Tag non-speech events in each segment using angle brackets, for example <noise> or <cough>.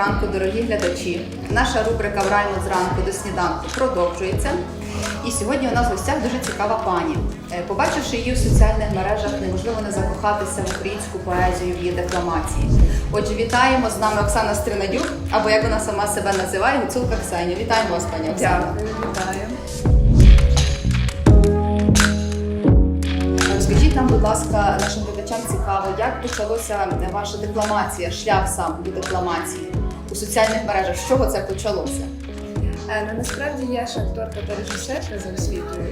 ранку, дорогі глядачі. Наша рубрика Врально зранку до сніданку продовжується. І сьогодні у нас в гостях дуже цікава пані. Е, Побачивши її у соціальних мережах, неможливо не закохатися в українську поезію в її декламації. Отже, вітаємо з нами Оксана Стринадюк, або як вона сама себе називає, Гуцулка Ксенія. Вітаємо вас, пані Оксана. Дякую, вітаю. Розкажіть нам, будь ласка, нашим глядачам цікаво, як почалося ваша декламація, шлях сам до декламації у соціальних мережах. З чого це почалося? Е, Ну, насправді я ж акторка та режисерка за освітою,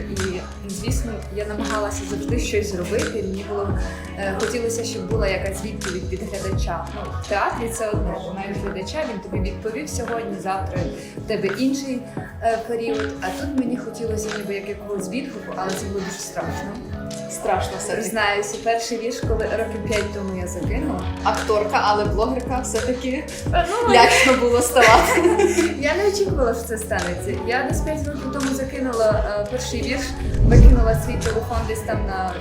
і звісно, я намагалася завжди щось зробити. Мені було е, хотілося, щоб була якась відповідь від глядача. Ну, в театрі це одне. Ти маєш глядача, він тобі відповів сьогодні, завтра в тебе інший е, період. А тут мені хотілося ніби як якогось відгуку, але це було дуже страшно. Страшно все. Знаюся, перший вірш, коли років п'ять тому я закинула. Акторка, але блогерка все-таки Ну, лячно було ставати. <laughs> Я не очікувала, що це станеться. Я десь 5 років тому закинула е, перший вірш, викинула свій телефон десь там на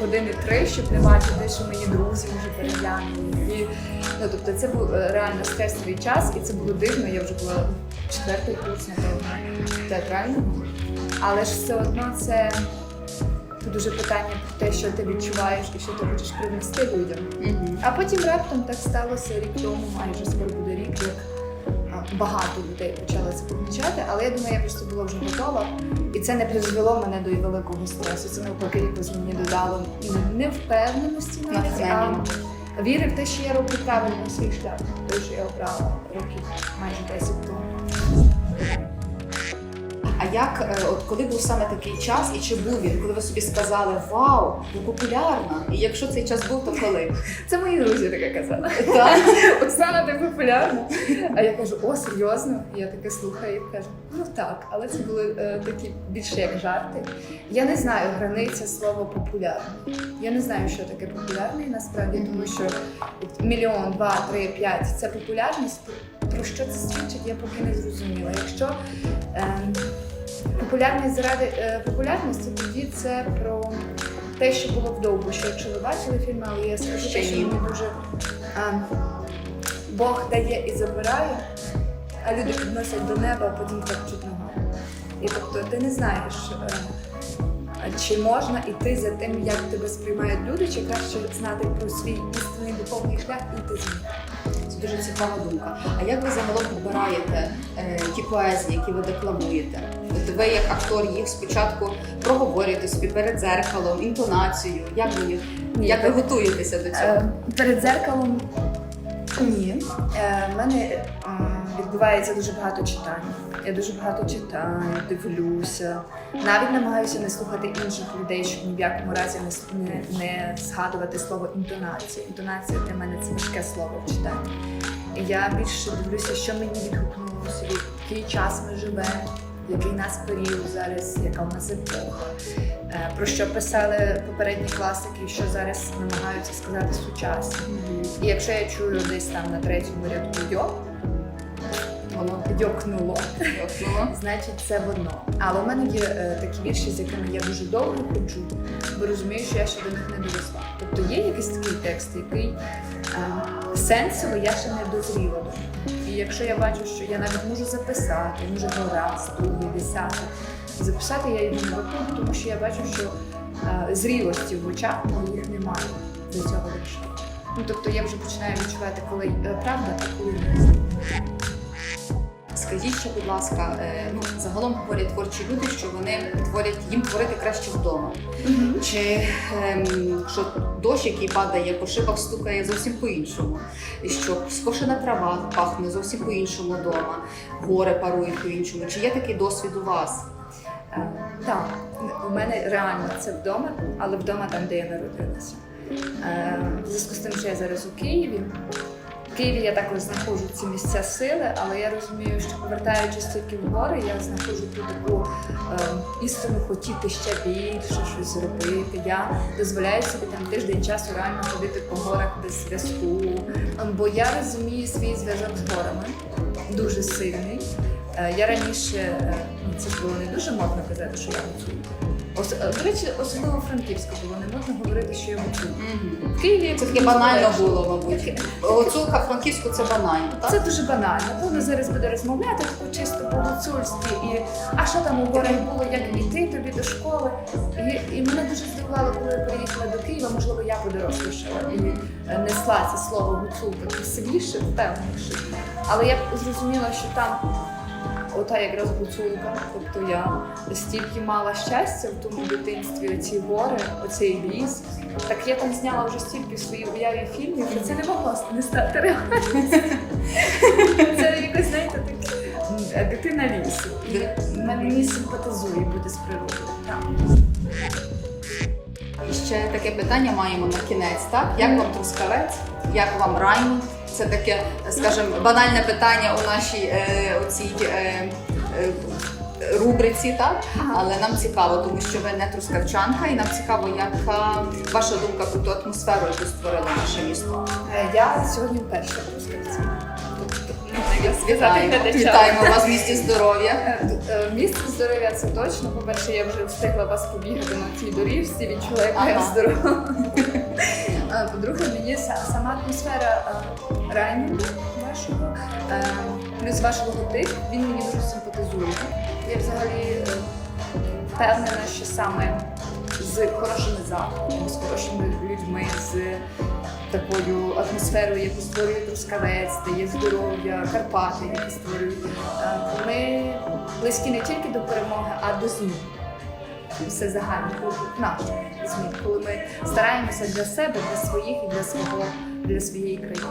години три, щоб не бачити, що мої друзі вже переглянули. І, ну, тобто це був е, реально стресовий час, і це було дивно. Я вже була четвертий курс, напевно, театрального. Але ж все одно це дуже питання про те, що ти відчуваєш і що ти хочеш принести людям. Мгм. А потім раптом так сталося рік тому, майже скоро буде рік, як багато людей почали це помічати, але я думаю, я просто була вже готова. І це не призвело мене до великого стресу. Це навпаки якось мені додало не впевненості навіть, а віри в те, що я роблю правильно свій шлях, той, що я обрала років майже 10 тому. А як, е, от коли був саме такий час, і чи був він, коли ви собі сказали Вау, ви популярна? І якщо цей час був, то коли? Це мої друзі таке казали. Так? <laughs> Оксана, ти популярна. А я кажу, о, серйозно? І я таке слухаю і кажу, ну так, але це були е, такі більше як жарти. Я не знаю границя слова популярний. Я не знаю, що таке популярний насправді, тому що мільйон, два, три, п'ять це популярність. Про що це свідчить, я поки не зрозуміла. Якщо ем, популярність заради е, популярності, тоді це про те, що було в Довбуші. Якщо ви бачили фільм, але я скажу, те, що ні. мені дуже ем, Бог дає і забирає, а люди підносять до неба, а потім топчуть ногами. І тобто ти не знаєш, е, чи можна йти за тим, як тебе сприймають люди, чи краще знати про свій істинний духовний шлях і йти за ним. Дуже цікава думка. А як ви загалом підбираєте е, ті поезії, які ви декламуєте? От ви як актор їх спочатку проговорюєте собі перед зеркалом, інтонацію? Як ви їх Ні, як ви готуєтеся до цього? Е, перед зеркалом ні. Е, мене е, відбувається дуже багато читань. Я дуже багато читаю, дивлюся. Навіть намагаюся не слухати інших людей, щоб ні в якому разі не, не, не згадувати слово інтонація. Інтонація для мене це важке слово в читанні. Я більше дивлюся, що мені відгукнулося, в який час ми живемо, який нас період зараз, яка в нас епоха. Е, Про що писали попередні класики, що зараз намагаються сказати сучасні. І якщо я чую десь там на третьому рядку йок, Воно підйокнуло. <laughs> значить це воно. Але у мене є е, такі вірші, з якими я дуже довго ходжу, бо розумію, що я ще до них не доросла. Тобто є якийсь такий текст, який е, сенсово я ще не дозріла до. І якщо я бачу, що я навіть можу записати, може го раз, другий, десятий, записати я його не готую, тому що я бачу, що е, зрілості в очах моїх немає до цього вірша. Ну тобто я вже починаю відчувати, коли е, правда, а коли ні. Скажіть ще, будь ласка, е, ну загалом говорять творчі люди, що вони творять їм творити краще вдома. Чи ем, що дощ, який падає по шибах, стукає зовсім по-іншому, і що скошена трава пахне зовсім по-іншому вдома, гори парують по-іншому. Чи є такий досвід у вас? Е, Так, у мене реально це вдома, але вдома там, де я народилася. Е, В зв'язку з тим, що я зараз у Києві. В Києві я також знаходжу ці місця сили, але я розумію, що повертаючись тільки в гори, я знаходжу ту таку е, істину хотіти ще більше, щось зробити. Я дозволяю собі там тиждень часу реально ходити по горах без зв'язку. Ем, Бо я розумію свій зв'язок з горами дуже сильний. Е, Я раніше е, ну, це було не дуже модно казати, що я гуцулка. Ос- е, до речі, особливо франківська було, не можна говорити, що я. Мгм. В Києві Це таке банально було, мабуть. Гуцулка франківську це банально, так? Це дуже банально. Воно зараз буде розмовляти таку чисто по-гуцульськи і а що там у горах було, як іти тобі до школи. І, і мене дуже здивувало, коли я приїхала до Києва, можливо, я подорослішала і е, несла це слово гуцулка красивіше, впевненіше. Але я зрозуміла, що там. Ота якраз гуцулка, тобто я стільки мала щастя в тому дитинстві, оці гори, оцей ліс. Так я там зняла вже стільки в своїй уяві фільмів, що це не могло не стати реальністю. Це якось, знаєте, так, дитина лісу. І мені симпатизує бути з природою. І ще таке питання маємо на кінець, так? Як вам Трускавець? Як вам Раймонд? Це таке, скажімо, банальне питання у нашій е, оцій е, е, рубриці, так? Але нам цікаво, тому що ви не трускавчанка, і нам цікаво, яка ваша думка про ту атмосферу, яку створило наше місто. Е, Я сьогодні вперше в Трускавці. Тобто, Вітаємо, вітаємо вас в місті здоров'я. Е, е, Місце здоров'я це точно. По-перше, я вже встигла вас побігати на цій доріжці, відчула, яка я здорова. Е, По-друге, мені сама атмосфера е, вашого, е, плюс ваш логотип, він мені дуже симпатизує. Я взагалі впевнена, що саме з хорошими закладами, з хорошими людьми, з такою атмосферою, яку створює Трускавець, де є здоров'я, Карпати, які створюють. Ми близькі не тільки до перемоги, а до змін. Все загально наш змін, коли ми стараємося для себе, для своїх і для свого, для своєї країни.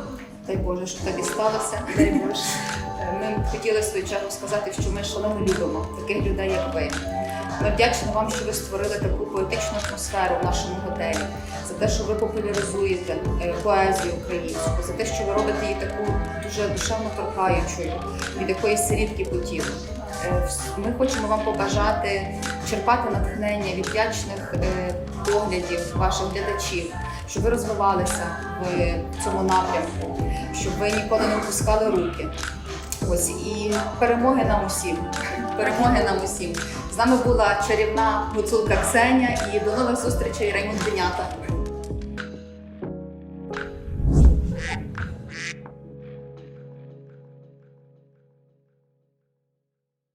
Дай Боже, що так і сталося. <laughs> Дай Боже. Ми хотіли в свою чергу сказати, що ми шалено любимо таких людей, як ви. Ми вдячні вам, що ви створили таку поетичну атмосферу в нашому готелі, за те, що ви популяризуєте е, поезію українську, за те, що ви робите її таку дуже душевно торкаючою, від якої сирітки потів. Е, Ми хочемо вам побажати черпати натхнення від вдячних е, поглядів ваших глядачів, щоб ви розвивалися в цьому напрямку, щоб ви ніколи не опускали руки. Ось і перемоги нам усім. <laughs> Перемоги нам усім. З нами була чарівна гуцулка Ксеня і до нових зустрічей Раймонд Денята.